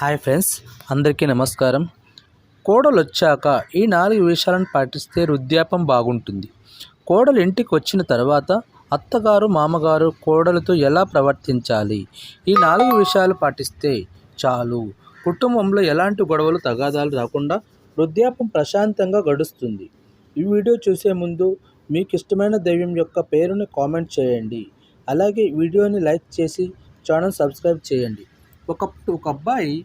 Hi friends అందరికీ నమస్కారం. కోడలు వచ్చాక ఈ నాలుగు విషయాలను పాటిస్తే వృద్ధాపం బాగుంటుంది. కోడలు ఇంటికి వచ్చిన తర్వాత అత్తగారు మామగారు కోడలతో ఎలా ప్రవర్తించాలి? ఈ నాలుగు విషయాలు పాటిస్తే చాలు. కుటుంబంలో ఎలాంటి గొడవలు తగాదాలు రాకుండా వృద్ధాపం ప్రశాంతంగా గడుస్తుంది. ఈ వీడియో చూసే ముందు మీకు ఇష్టమైన దైవం యొక్క పేరుని కామెంట్ చేయండి. అలాగే వీడియోని లైక్ చేసి ఛానల్ సబ్స్క్రైబ్ చేయండి. ఒకప్పుడు ఒక అబ్బాయి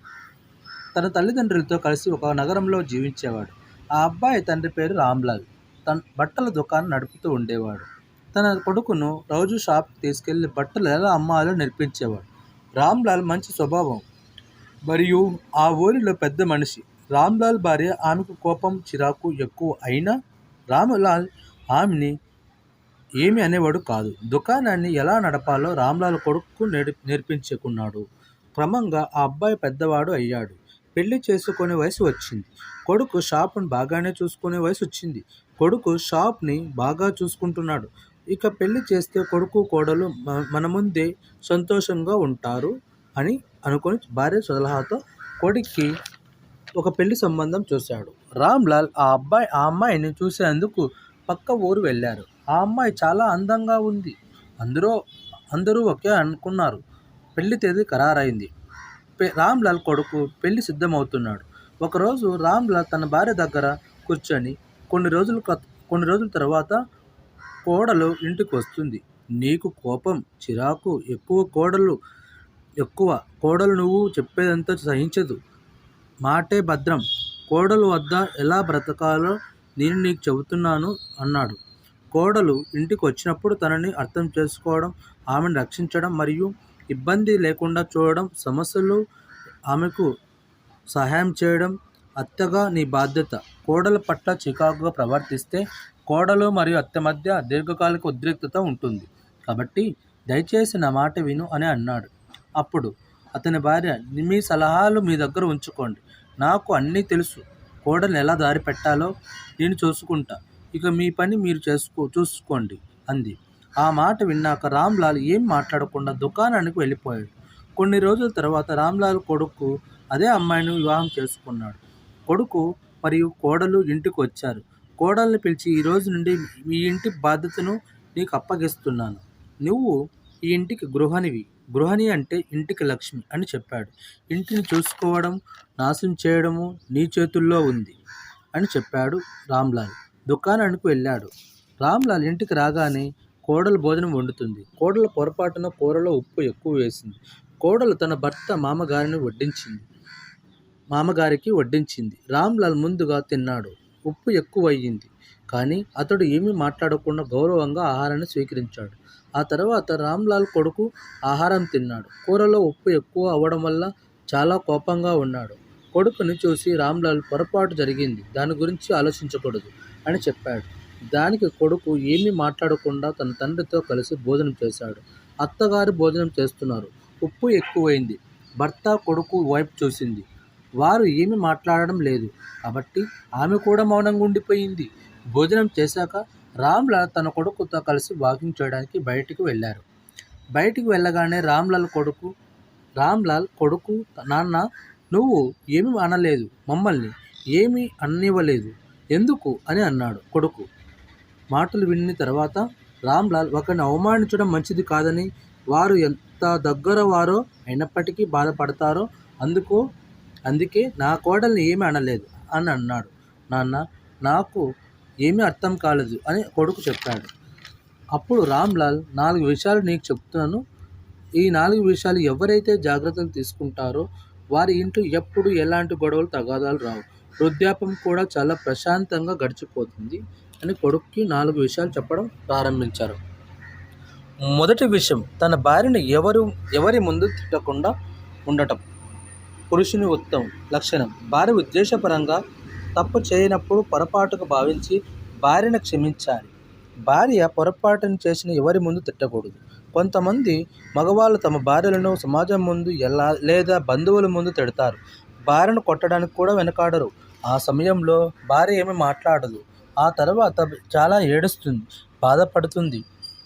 తన తల్లిదండ్రులతో కలిసి ఒక నగరంలో జీవించేవాడు. ఆ అబ్బాయి తండ్రి పేరు రామ్లాల్. తన బట్టల దుకాణం నడుపుతూ ఉండేవాడు. తన కొడుకును రోజు షాప్ తీసుకెళ్ళి బట్టలు ఎలా అమ్మాలో నేర్పించేవాడు. రామ్లాల్ మంచి స్వభావం. మరియు ఆ ఊరిలో పెద్ద మనిషి. రామ్లాల్ భార్య ఆమెకు కోపం చిరాకు ఎక్కువ అయినా రామ్లాల్ ఆమెని ఏమి అనేవాడు కాదు. దుకాణాన్ని ఎలా నడపాలో రామ్లాల్ కొడుకు నేర్పించుకున్నాడు. క్రమంగా ఆ అబ్బాయి పెద్దవాడు అయ్యాడు. పెళ్ళి చేసుకునే వయసు వచ్చింది. కొడుకు షాప్ను బాగానే చూసుకునే వయసు వచ్చింది. కొడుకు షాప్ని బాగా చూసుకుంటున్నాడు. ఇక పెళ్ళి చేస్తే కొడుకు కోడలు మన ముందే సంతోషంగా ఉంటారు అని అనుకుని భార్య సలహాతో కొడుక్కి ఒక పెళ్ళి సంబంధం చూశాడు. రామ్లాల్ ఆ అబ్బాయి ఆ అమ్మాయిని చూసేందుకు పక్క ఊరు వెళ్ళారు. ఆ అమ్మాయి చాలా అందంగా ఉంది. అందరూ అందరూ ఒకే అనుకున్నారు. పెళ్ళి తేదీ ఖరారైంది. పె- రామ్లాల్ కొడుకు పెళ్ళి సిద్ధమవుతున్నాడు. ఒకరోజు రామ్లాల్ తన భార్య దగ్గర కూర్చొని కొన్ని రోజుల కొన్ని రోజుల తర్వాత కోడలు ఇంటికి వస్తుంది. నీకు కోపం చిరాకు ఎక్కువ కోడలు ఎక్కువ కోడలు నువ్వు చెప్పేదంతా సహించదు. మాటే భద్రం. కోడలు వద్ద ఎలా బ్రతకాలో నేను నీకు చెబుతున్నాను అన్నాడు. కోడలు ఇంటికి వచ్చినప్పుడు తనని అర్థం చేసుకోవడం ఆమెను రక్షించడం మరియు ఇబ్బంది లేకుండా చూడడం సమస్యలు ఆమెకు సహాయం చేయడం అత్తగా నీ బాధ్యత. కోడల పట్ల చికాకుగా ప్రవర్తిస్తే కోడలు మరియు అత్త మధ్య దీర్ఘకాలిక ఉద్రిక్తత ఉంటుంది. కాబట్టి దయచేసి నా మాట విను అని అన్నాడు. అప్పుడు అతని భార్య మీ సలహాలు మీ దగ్గర ఉంచుకోండి. నాకు అన్నీ తెలుసు. కోడలు ఎలా దారి పెట్టాలో నేను చూసుకుంటా. ఇక మీ పని మీరు చేసుకో చూసుకోండి అంది. ఆ మాట విన్నాక రామ్లాల్ ఏం మాట్లాడకుండా దుకాణానికి వెళ్ళిపోయాడు. కొన్ని రోజుల తర్వాత రామ్లాల్ కొడుకు అదే అమ్మాయిని వివాహం చేసుకున్నాడు. కొడుకు మరియు కోడలు ఇంటికి వచ్చారు. కోడల్ని పిలిచి ఈ రోజు నుండి మీ ఇంటి బాధ్యతను నీకు అప్పగిస్తున్నాను. నువ్వు ఈ ఇంటికి గృహనివి గృహని అంటే ఇంటికి లక్ష్మి అని చెప్పాడు. ఇంటిని చూసుకోవడం నాశనం చేయడము నీ చేతుల్లో ఉంది అని చెప్పాడు రామ్లాల్. దుకాణానికి వెళ్ళాడు. రామ్లాల్ ఇంటికి రాగానే కోడలు భోజనం వండుతుంది. కోడలు పొరపాటున కూరలో ఉప్పు ఎక్కువ వేసింది. కోడలు తన భర్త మామగారిని వడ్డించింది. మామగారికి వడ్డించింది. రామ్లాల్ ముందుగా తిన్నాడు. ఉప్పు ఎక్కువ అయ్యింది కానీ అతడు ఏమీ మాట్లాడకుండా గౌరవంగా ఆహారాన్ని స్వీకరించాడు. ఆ తర్వాత రామ్లాల్ కొడుకు ఆహారం తిన్నాడు. కూరలో ఉప్పు ఎక్కువ అవ్వడం వల్ల చాలా కోపంగా ఉన్నాడు. కొడుకుని చూసి రామ్లాల్ పొరపాటు జరిగింది. దాని గురించి ఆలోచించకూడదు అని చెప్పాడు. దానికి కొడుకు ఏమీ మాట్లాడకుండా తన తండ్రితో కలిసి భోజనం చేశాడు. అత్తగారు భోజనం చేస్తున్నారు. ఉప్పు ఎక్కువైంది. భర్త కొడుకు వైపు చూసింది. వారు ఏమీ మాట్లాడడం లేదు. కాబట్టి ఆమె కూడా మౌనంగా ఉండిపోయింది. భోజనం చేశాక రామ్లాల్ తన కొడుకుతో కలిసి వాకింగ్ చేయడానికి బయటికి వెళ్ళారు. బయటికి వెళ్ళగానే రామ్లాల్ కొడుకు రామ్లాల్ కొడుకు నాన్న నువ్వు ఏమీ అనలేదు. మమ్మల్ని ఏమీ అన్నివ్వలేదు. ఎందుకు అని అన్నాడు కొడుకు. మాటలు విన్న తర్వాత రామ్లాల్ ఒకరిని అవమానించడం మంచిది కాదని వారు ఎంత దగ్గర వారో అయినప్పటికీ బాధపడతారో అందుకు అందుకే నా కోడల్ని ఏమీ అనలేదు అని అన్నాడు. నాన్న నాకు ఏమీ అర్థం కాలేదు అని కొడుకు చెప్పాడు. అప్పుడు రామ్లాల్ నాలుగు విషయాలు నీకు చెప్తున్నాను. ఈ నాలుగు విషయాలు ఎవరైతే జాగ్రత్తలు తీసుకుంటారో వారి ఇంట్లో ఎప్పుడు ఎలాంటి గొడవలు తగాదాలు రావు. వృద్ధాపం కూడా చాలా ప్రశాంతంగా గడిచిపోతుంది. అని కొడుక్కి నాలుగు విషయాలు చెప్పడం ప్రారంభించారు. మొదటి విషయం తన భార్యను ఎవరు ఎవరి ముందు తిట్టకుండా ఉండటం. పురుషుని ఉత్తమం లక్షణం. భార్య ఉద్దేశపరంగా తప్పు చేయనప్పుడు పొరపాటుకు భావించి భార్యను క్షమించాలి. భార్య పొరపాటును చేసిన ఎవరి ముందు తిట్టకూడదు. కొంతమంది మగవాళ్ళు తమ భార్యలను సమాజం ముందు ఎలా లేదా బంధువుల ముందు తిడతారు. భార్యను కొట్టడానికి కూడా వెనకాడరు. ఆ సమయంలో భార్య ఏమి మాట్లాడదు. ఆ తర్వాత చాలా ఏడుస్తుంది బాధపడుతుంది.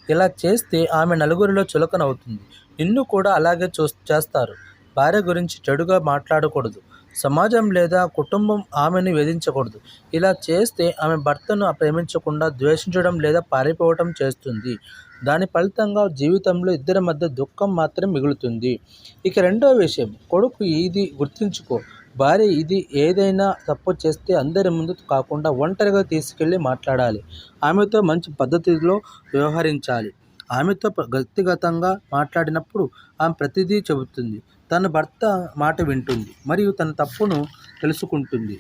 ఇలా చేస్తే ఆమె నలుగురిలో చులకనవుతుంది. నిన్ను కూడా అలాగే చూ చేస్తారు. భార్య గురించి చెడుగా మాట్లాడకూడదు. సమాజం లేదా కుటుంబం ఆమెను వేధించకూడదు. ఇలా చేస్తే ఆమె భర్తను ప్రేమించకుండా ద్వేషించడం లేదా పారిపోవటం చేస్తుంది. దాని ఫలితంగా జీవితంలో ఇద్దరి మధ్య దుఃఖం మాత్రం మిగులుతుంది. ఇక రెండో విషయం కొడుకు ఇది గుర్తుంచుకో. భార్య ఇది ఏదైనా తప్పు చేస్తే అందరి ముందు కాకుండా ఒంటరిగా తీసుకెళ్ళి మాట్లాడాలి. ఆమెతో మంచి పద్ధతిలో వ్యవహరించాలి. ఆమెతో వ్యక్తిగతంగా మాట్లాడినప్పుడు ఆమె ప్రతిదీ చెబుతుంది. తన భర్త మాట వింటుంది మరియు తన తప్పును తెలుసుకుంటుంది.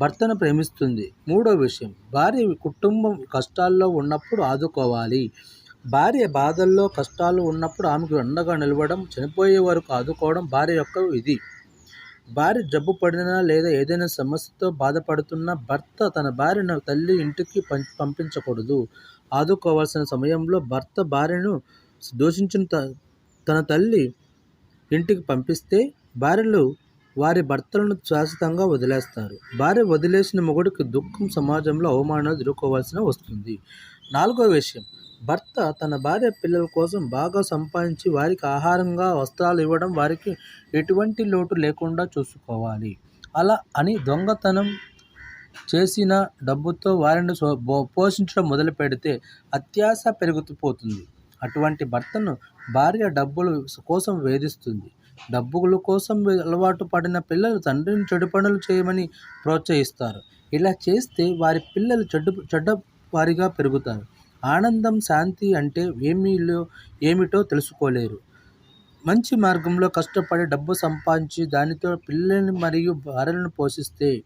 భర్తను ప్రేమిస్తుంది. మూడో విషయం భార్య కుటుంబం కష్టాల్లో ఉన్నప్పుడు ఆదుకోవాలి. భార్య బాధల్లో కష్టాలు ఉన్నప్పుడు ఆమెకు అండగా నిలవడం చనిపోయే వరకు ఆదుకోవడం భార్య యొక్క ఇది భార్య జబ్బు పడినా లేదా ఏదైనా సమస్యతో బాధపడుతున్న భర్త తన భార్యను తల్లి ఇంటికి పం- పంపించకూడదు. ఆదుకోవాల్సిన సమయంలో భర్త భార్యను దూషించిన త- తన తల్లి ఇంటికి పంపిస్తే భార్యలు వారి భర్తలను శాశ్వతంగా వదిలేస్తారు. భార్య వదిలేసిన మొగుడికి దుఃఖం సమాజంలో అవమానాలు ఎదుర్కోవాల్సిన వస్తుంది. నాలుగో విషయం. భర్త తన భార్య పిల్లల కోసం బాగా సంపాదించి వారికి ఆహారంగా వస్త్రాలు ఇవ్వడం వారికి ఎటువంటి లోటు లేకుండా చూసుకోవాలి. అలా అని దొంగతనం చేసిన డబ్బుతో వారిని పోషించడం మొదలు పెడితే అత్యాశ పెరుగుతుపోతుంది. అటువంటి భర్తను భార్య డబ్బుల కోసం వేధిస్తుంది. డబ్బుల కోసం అలవాటు పడిన పిల్లలు తండ్రిని చెడు పనులు చేయమని ప్రోత్సహిస్తారు. ఇలా చేస్తే వారి పిల్లలు చెడ్డ చెడ్డ వారిగా పెరుగుతారు. ఆనందం శాంతి అంటే ఏమీలో ఏమిటో తెలుసుకోలేరు. మంచి మార్గంలో కష్టపడి డబ్బు సంపాదించి దానితో పిల్లల్ని మరియు భార్యలను పోషిస్తే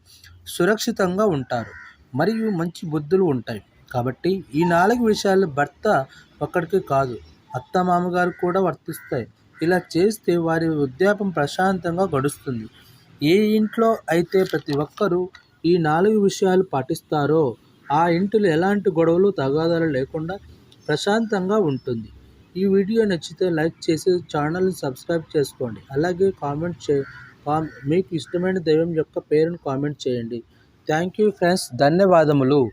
సురక్షితంగా ఉంటారు. మరియు మంచి బుద్ధులు ఉంటాయి. కాబట్టి ఈ నాలుగు విషయాలు భర్త ఒక్కడికి కాదు అత్త మామగారు కూడా వర్తిస్తాయి. ఇలా చేస్తే వారి వృద్ధాపం ప్రశాంతంగా గడుస్తుంది. ఏ ఇంట్లో అయితే ప్రతి ఒక్కరూ ఈ నాలుగు విషయాలు పాటిస్తారో ఆ ఇంటిలో ఎలాంటి గొడవలు తగాదాలు లేకుండా ప్రశాంతంగా ఉంటుంది. ఈ వీడియో నచ్చితే లైక్ చేసి ఛానల్ని సబ్స్క్రైబ్ చేసుకోండి. అలాగే కామెంట్ చే కా మీకు ఇష్టమైన దైవం యొక్క పేరును కామెంట్ చేయండి. Thank you friends. ధన్యవాదములు.